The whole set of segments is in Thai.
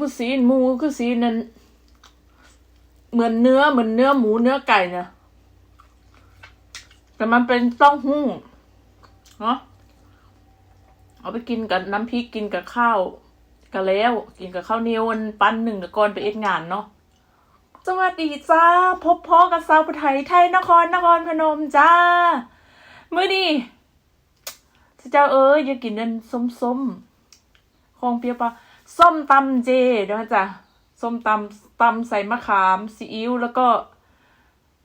คือสีหมูคือสีนั้นเหมือนเนื้อเหมือนเนื้อหมูเนื้อไก่เนี่ยแต่มันเป็นต้าหู้เนาะเอาไปกินกับน้ำพริกกินกับข้าวก็แล้ว กินกับข้าวเหนียวอันปั้นหนึ่งกับก่อนไปเอ็ดงานเนาะสวัสดีจ้า พบพ่อกับสาวไทยไทยนครนครพนมจ้าเมื่อนี้เจ้าเอ้ยอย่ากินนั่นส้มๆของเปียวปลา ส้มตำเจนะจ้ะส้มตำตำใส่มะขามซีอิ๊วแล้วก็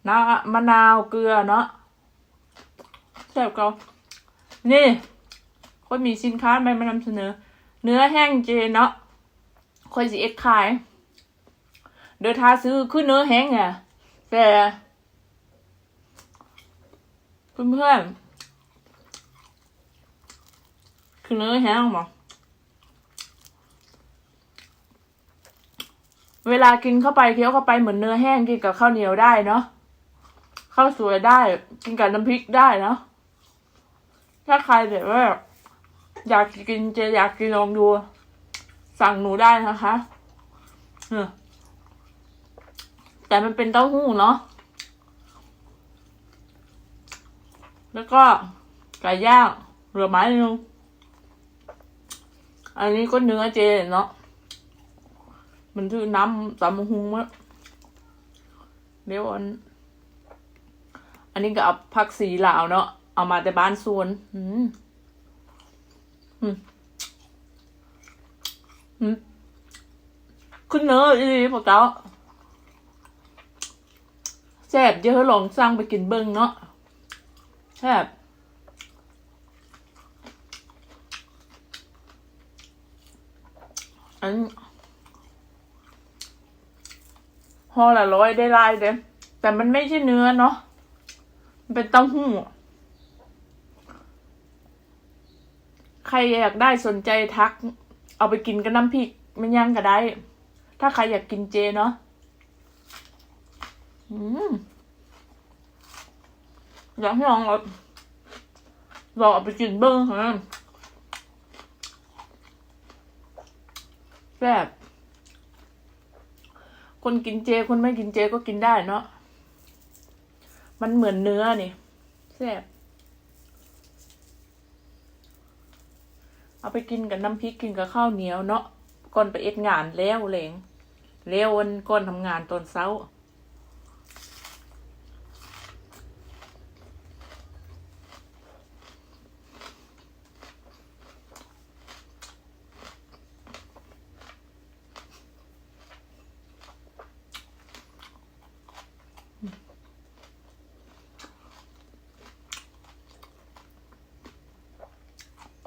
น้ำมะนาวเกลือเนาะแซ่บเกานี่คนมีสินค้าใหม่มานำเสนอ เนื้อแห้งเจเนาะคนสิเอ็ดขาย เดินทาซื้อคือเนื้อแห้งไงแต่เพื่อนๆคือเนื้อแห้งมั้ง เวลากินเข้าไปเคี้ยวเข้าไปเหมือนเนื้อแห้งกินกับข้าวเหนียวได้เนาะข้าวสวยได้ กินกับน้ำพริกได้เนาะถ้าใครแบบว่าอยากกินเจอยากกินลองดู สั่งหนูได้นะคะแต่มันเป็นเต้าหู้เนาะแล้วก็ไก่ย่างเหลือไม้นึงอันนี้ก็เนื้อเจเนาะ มันคือน้ำตำมะฮุงมะเดี๋ยวอัน อันนี้ก็เอาผักสีลาวเนาะเอามาแต่บ้านสวน อืมอืมอืมคุณเนอะอีพวกเจ้าแซ่บเยอะลองสร้างไปกินเบิ้งเนาะแซ่บอันห่ อละร้อยได้ลายเด้แต่มันไม่ใช่เนื้อเนาะเป็นเต้าหู้ ใครอยากได้สนใจทัก เอาไปกินกับน้ำพริกมันยังก็ได้ ถ้าใครอยากกินเจเนาะอืมอยากให้ลองเอาลองเอาไปกินเบิ้งฮะแบบ คนกินเจ คนไม่กินเจก็กินได้เนาะ มันเหมือนเนื้อนี่แซ่บ เอาไปกินกับน้ำพริกกินกับข้าวเหนียวเนาะก่อนไปเอ็ดงานแล้วเลงแล้ววันก่อนทำงานตอนเช้า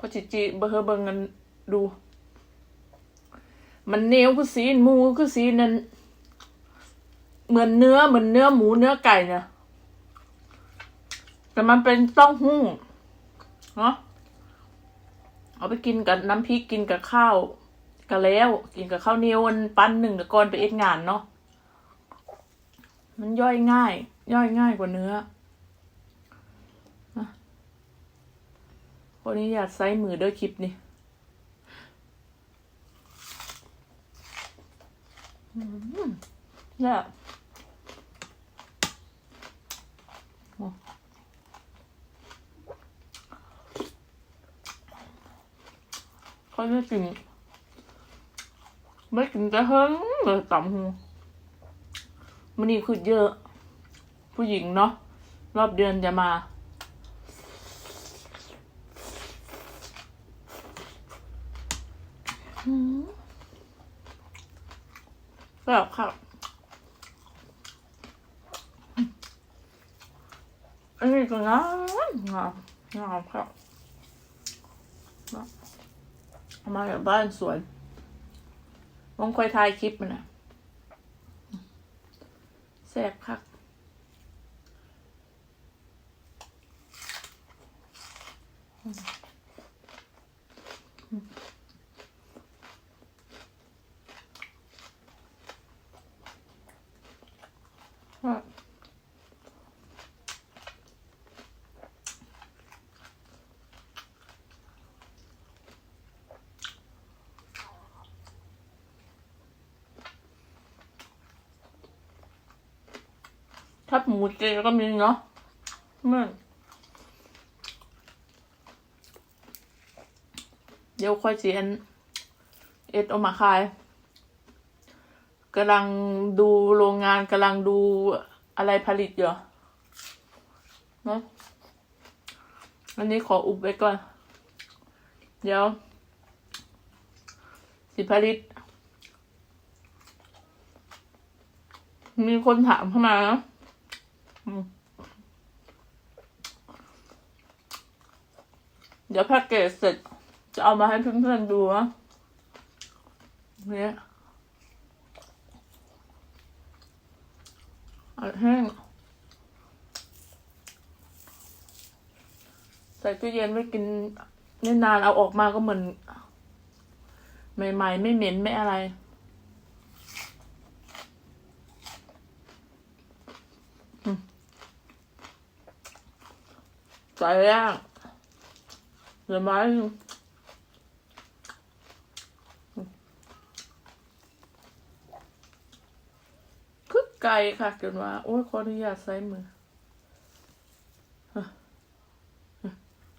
เขาจิจิเบอร์เบิงกันดู มันเนวคือสีมูคือสีนั้นเหมือนเนื้อเหมือนเนื้อหมูเนื้อไก่เนี่ยแต่มันเป็นต้าหู้เนาะเอาไปกินกับน้ำพริกกินกับข้าวก็แล้ว กินกับข้าวเหนียวันปั้นหนึ่งกับกอนไปเอ็ดงานเนาะมันย่อยง่าย ย่อยง่ายกว่าเนื้อ วันนี้อยากใช้มือด้วยคลิปนี่เนี่ยโอ้เขาจะกินไม่กินแต่เฮิงเลยต่ำหูมันนี่คือเยอะ ผู้หญิงเนาะรอบเดือนจะมา แบบค่ะอันนี้ก็งามงามงามครับเอามาจากบ้านสวนมองคอยทายคลิปมันนะแสบคัก ทับหมูเจก็มีเนาะเมื่อเดี๋ยวค่อยเจียนเอ็ดเออกมาขายกำลังดูโรงงานกำลังดูอะไรผลิตอยู่เนาะอันนี้ขออุบไว้ก่อน เดี๋ยว สิผลิต มีคนถามเข้ามานะอืม เดี๋ยวแพ็กเกจเสร็จ จะเอามาให้เพื่อนๆดูนะเนี่ยอัดแห้งใส่ตู้เย็นไว้กินนานเอาออกมาก็เหมือน ใหม่ๆ ไม่เหม็น ไม่อะไร ใส่ย่างเหลือไม้หนึ่งคือไก่ค่ะเกินว่า โอ้ยขออนุญาตใส่มือ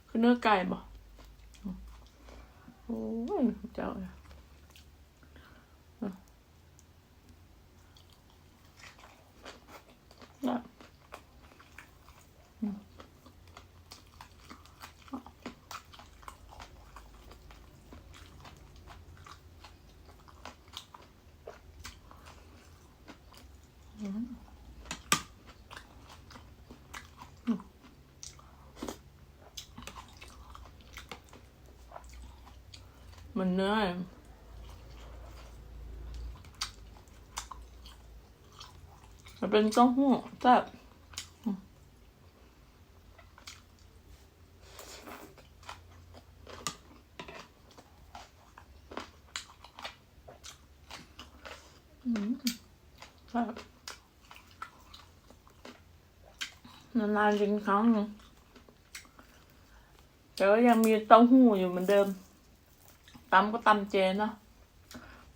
คือเนื้อไก่บ่โอ้ยเจ้าเนี่ย มันเนื้อมันเป็นเต้าหู้แซ่บอืมแซ่บนานๆกินครั้งหนึ่งแต่ก็ยังมีเต้าหู้อยู่เหมือนเดิม ตำก็ตำเจเนาะ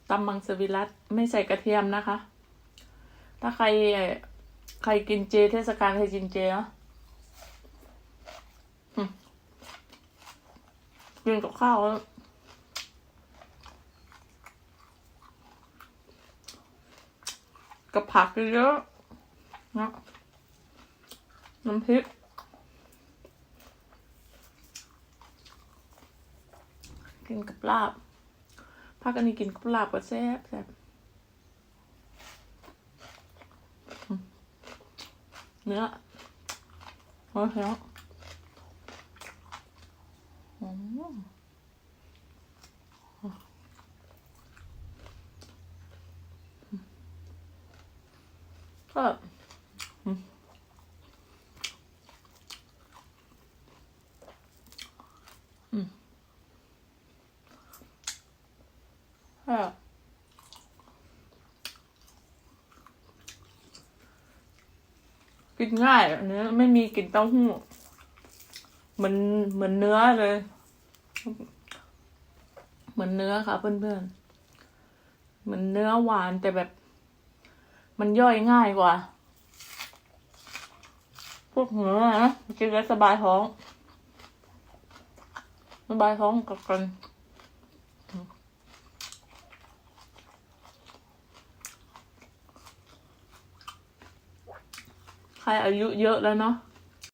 ตำมังสวิรัตไม่ใส่กระเทียมนะคะ ถ้าใครใครกินเจ เทศกาลใครกินเจเนาะกินกับข้าวกับผักเยอะเนาะน้ำพริก กินกับลาบพักอันนี้กินกับลาบก็แซ่บแซ่บเนื้อโอ้ยแล้วอืมก็อืมอืม ค่ะ กินง่ายอันนี้ไม่มีกลิ่นเต้าหู้เหมือนเหมือนเนื้อเลย เหมือนเนื้อค่ะเพื่อนๆเหมือนเนื้อหวานแต่แบบ มันย่อยง่ายกว่า พวกเนื้อนะกินแล้วสบายท้องสบายท้องกับกัน ใครอายุเยอะแล้วเนาะ